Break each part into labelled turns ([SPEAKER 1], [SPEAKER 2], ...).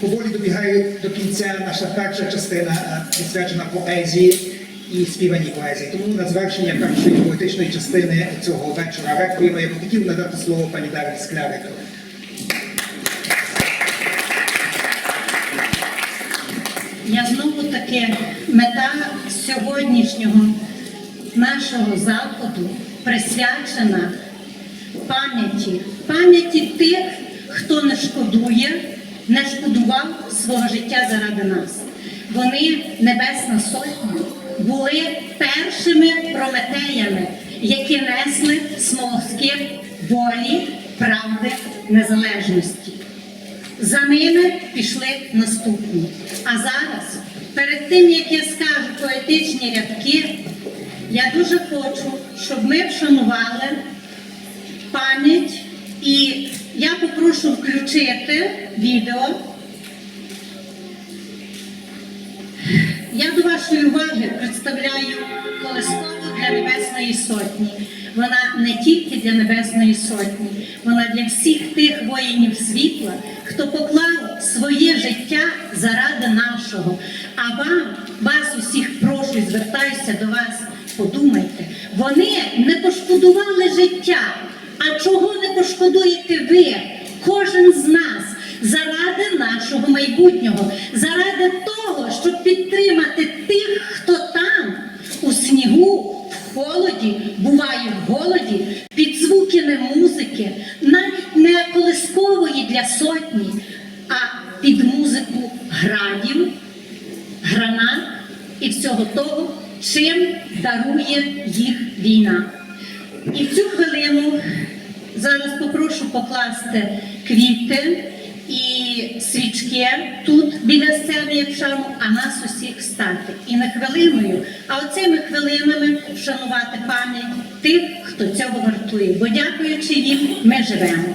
[SPEAKER 1] Поволі добігає до кінця наша перша частина, е, присвячена поезії і співаній поезії. Тому на завершення першої поетичної частини цього вечора реквієма я б хотів надати слово пані Дар'ї Склярик.
[SPEAKER 2] Я знову таки мета сьогоднішнього нашого заходу присвячена пам'яті, пам'яті тих, хто не шкодує, не шкодував свого життя заради нас. Вони, Небесна Сотня, були першими прометеями, які несли смолоскип волі, правди, незалежності. За ними пішли наступні. А зараз, перед тим як я скажу поетичні рядки, я дуже хочу, щоб ми вшанували пам'ять і я попрошу включити відео. Я до вашої уваги представляю колискову для Небесної Сотні. Вона не тільки для Небесної Сотні, вона для всіх тих воїнів світла, хто поклав своє життя заради нашого. А вам, вас усіх прошу, і звертаюся до вас, подумайте, вони не пошкодували життя. А чого не пошкодуєте ви, кожен з нас? заради нашого майбутнього, заради того, щоб підтримати тих, хто там у снігу, в холоді, буває в голоді, під звуки не музики, навіть не колискової для сотні, а під музику градів, гранат і всього того, чим дарує їх війна. І в цю хвилину зараз попрошу покласти квіти і свічки тут біля сцени як шану, а нас усіх стати. І не хвилиною, а оцими хвилинами вшанувати пам'ять тих, хто цього вартує. Бо дякуючи їм, ми живемо.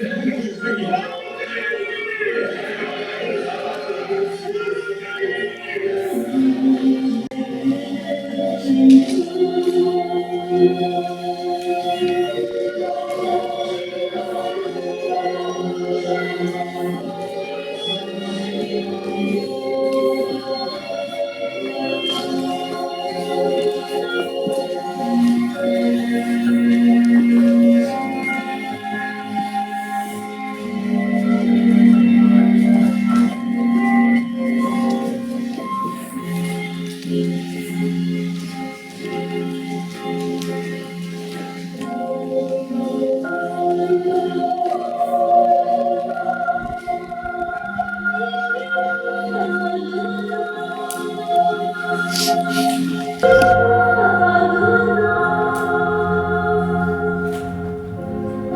[SPEAKER 3] Thank you.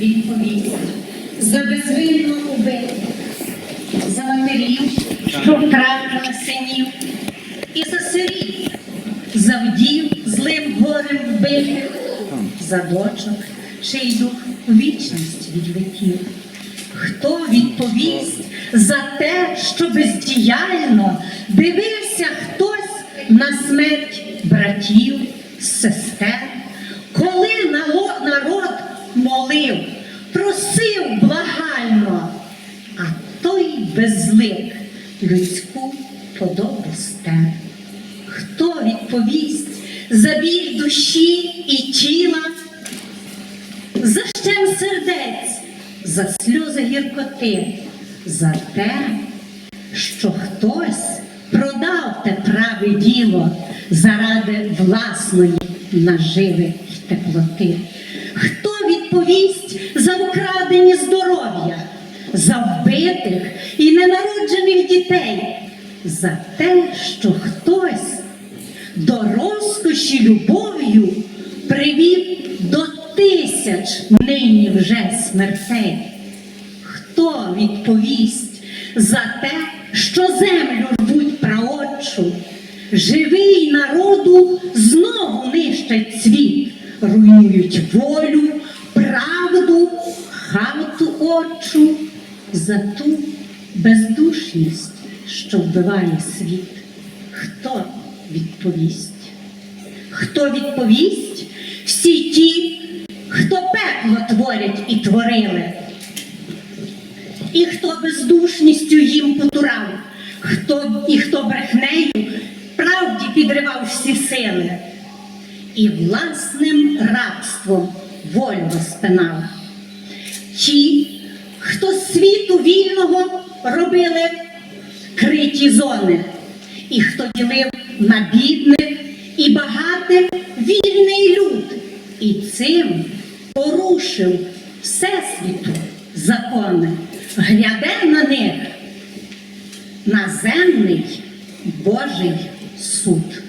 [SPEAKER 2] відповість за безвинно убитих, за матерів, що втратили синів, і за сиріт, за вдів злим горем вбитих, за дочок, чий дух у вічність відлетів. Хто відповість за те, що бездіяльно дивився хтось на смерть братів, сестер, коли народ молив, просив благально, а той безлик людську подобу стер. Хто відповість за біль душі і тіла, за щем сердець, за сльози гіркоти, за те, що хтось продав те праве діло заради власної наживи й теплоти. Хто відповість за вкрадені здоров'я, за вбитих і ненароджених дітей, за те, що хтось до розкоші любов'ю привів до тисяч нині вже смертей. Відповість за те, що землю рвуть праотчу, живий народу знову нищать світ, руйнують волю, правду, хату отчу за ту бездушність, що вбиває світ. Хто відповість? Хто відповість? Всі ті, хто пекло творять і творили, і хто бездушністю їм потурав, хто і хто брехнею правді підривав всі сили, і власним рабством волю розпинав. Ті, хто світу вільного робили криті зони, і хто ділив на бідних і багатих вільний люд, і цим порушив всесвіту закони, гляде на них наземний Божий суд.